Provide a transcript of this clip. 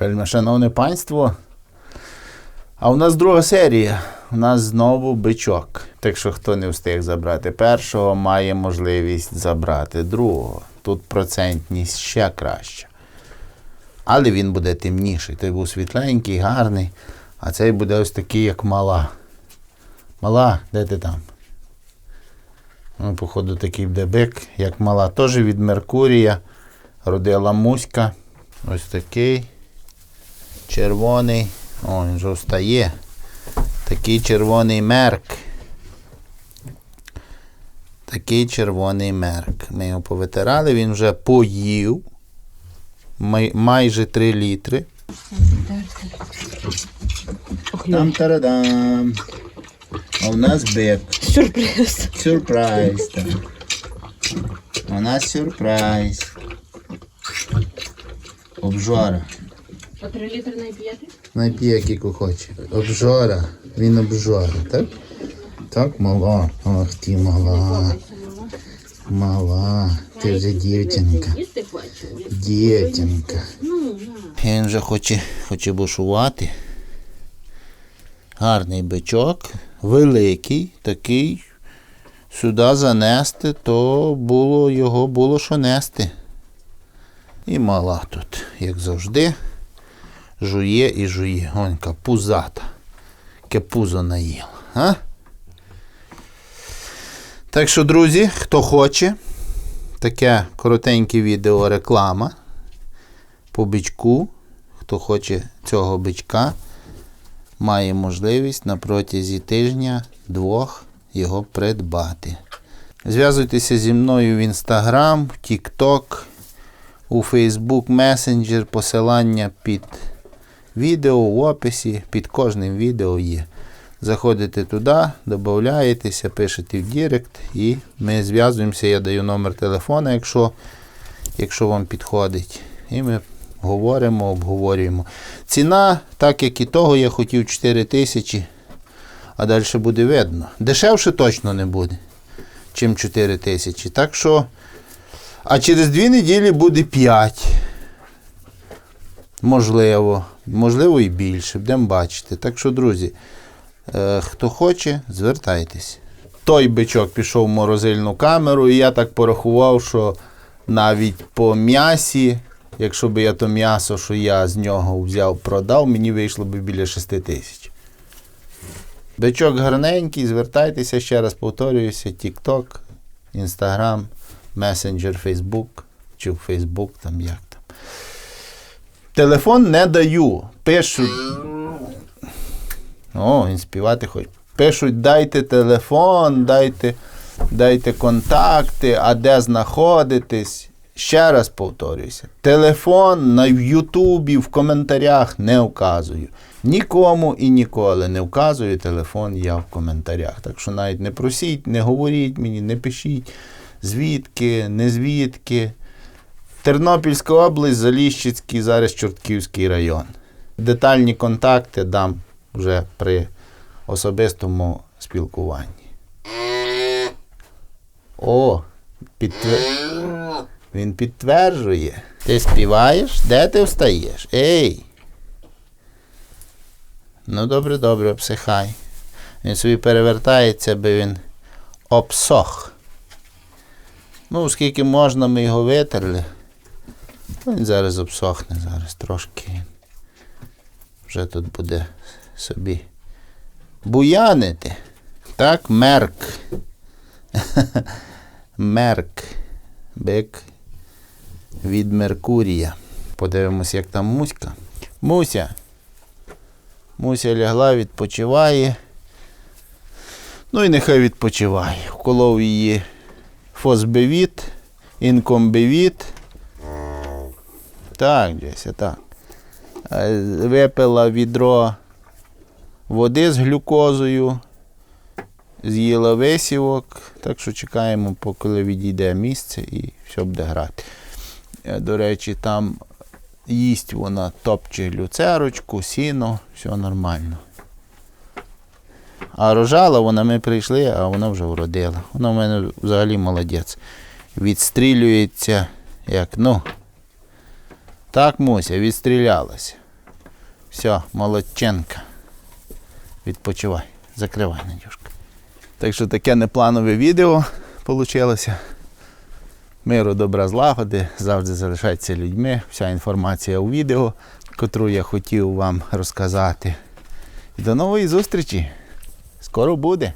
Вельми шановне панство. А у нас друга серія. У нас знову бичок. Так що хто не встиг забрати першого, має можливість забрати другого. Тут процентність ще краща. Але він буде темніший. Той був світленький, гарний. А цей буде ось такий, як мала. Мала, де ти там? Ну, походу, такий буде бик, як мала. Теж від Меркурія. Родила муська. Ось такий. Червоний. О, він вже встає. Такий червоний мерк. Такий червоний мерк. Ми його повитирали, він вже поїв. Май- майже 3 літри. Там тарадам. А у нас бек. Сюрприз. Сюрприз. Так. У нас сюрприз. Обжора. По 3 літри не п'єте? Напій, яку хоче. Обжора. Він обжора, так? Так, мала. Ах ти мала. Мала. Ти вже дівчинка. Дівчинка. Ну, Він вже хоче, хоче бушувати. Гарний бичок, великий, такий. Сюди занести, то було його було що нести. І мала тут, як завжди, жує і жує. Гонька пузата. Яке пузо наїла. А? Так що, друзі, хто хоче, таке коротеньке відео реклама по бичку. Хто хоче цього бичка, має можливість на протязі тижня-двох його придбати. Зв'язуйтеся зі мною в Instagram, в TikTok, у Facebook Messenger, посилання під відео в описі, під кожним відео є. Заходите туди, додаєтеся, пишете в Директ і ми зв'язуємося. Я даю номер телефона, якщо, якщо вам підходить. І ми говоримо, обговорюємо. Ціна, так як і того, я хотів 4 тисячі, а далі буде видно. Дешевше точно не буде, чим 4 тисячі. Так що, а через 2 неділі буде 5. Можливо, можливо і більше, будемо бачити. Так що, друзі, е, хто хоче, звертайтесь. Той бичок пішов в морозильну камеру, і я так порахував, що навіть по м'ясі, якщо б я то м'ясо, що я з нього взяв, продав, мені вийшло б біля 6 тисяч. Бичок гарненький, звертайтеся, ще раз повторююся, TikTok, Instagram, Messenger, Facebook, чи Facebook, там як там. Телефон не даю. Пишуть. О, він співати хоч. Пишуть, дайте телефон, дайте, дайте контакти, а де знаходитесь. Ще раз повторююся. Телефон на Ютубі, в коментарях не вказую. Нікому і ніколи не вказую телефон я в коментарях. Так що навіть не просіть, не говоріть мені, не пишіть звідки, не звідки. Тернопільська область, Заліщицький, зараз Чортківський район. Детальні контакти дам вже при особистому спілкуванні. О, підтвер... він підтверджує. Ти співаєш? Де ти встаєш? Ей. Ну, добре, добре, обсихай. Він собі перевертається, би він обсох. Ну, скільки можна, ми його витерли. Ну, Він зараз обсохне, зараз трошки. Вже тут буде собі буянити. Так, мерк. мерк. Бик від Меркурія. Подивимось, як там Муська. Муся. Муся лягла, відпочиває. Ну і нехай відпочиває. Вколов її фосбевіт, інкомбевіт. Так, Джеся, так. Е, Випила відро води з глюкозою, з'їла висівок, так що чекаємо, поки відійде місце і все буде грати. Е, До речі, там їсть вона топче люцерочку, сіно, все нормально. А рожала вона, ми прийшли, а вона вже вродила. Вона в мене взагалі молодець. Відстрілюється, як, ну. Так, Муся, відстрілялася. Все, молодченка. Відпочивай. Закривай, Надюшка. Так що таке непланове відео вийшло. Миру, добра злагоди, завжди залишайтеся людьми. Вся інформація у відео, котру я хотів вам розказати. І до нової зустрічі! Скоро буде!